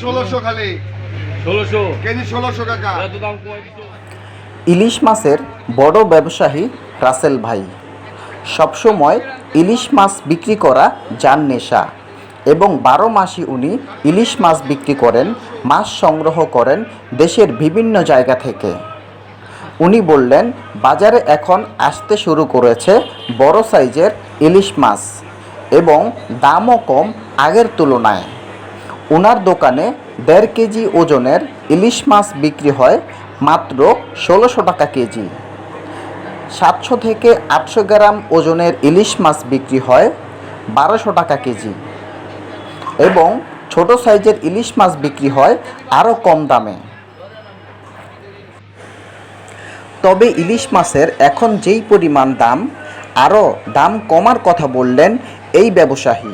ষোলোশো খালি। ষোলোশো। কেজি ষোলোশো ইলিশ মাছের বড় ব্যবসায়ী রাসেল ভাই। সবসময় ইলিশ মাছ বিক্রি করা যান নেশা এবং বারো মাসই উনি ইলিশ মাছ বিক্রি করেন মাছ সংগ্রহ করেন দেশের বিভিন্ন জায়গা থেকে। উনি বললেন বাজারে এখন আসতে শুরু করেছে বড় সাইজের ইলিশ মাছ এবং দামও কম আগের তুলনায়। ওনার দোকানে দেড় কেজি ওজনের ইলিশ মাছ বিক্রি হয় মাত্র ষোলোশো টাকা কেজি। সাতশো থেকে আটশো গ্রাম ওজনের ইলিশ মাছ বিক্রি হয় বারোশো টাকা কেজি। এবং ছোট সাইজের ইলিশ মাছ বিক্রি হয় আরও কম দামে। তবে ইলিশ মাছের এখন যেই পরিমাণ দাম, আরও দাম কমার কথা বললেন এই ব্যবসায়ী।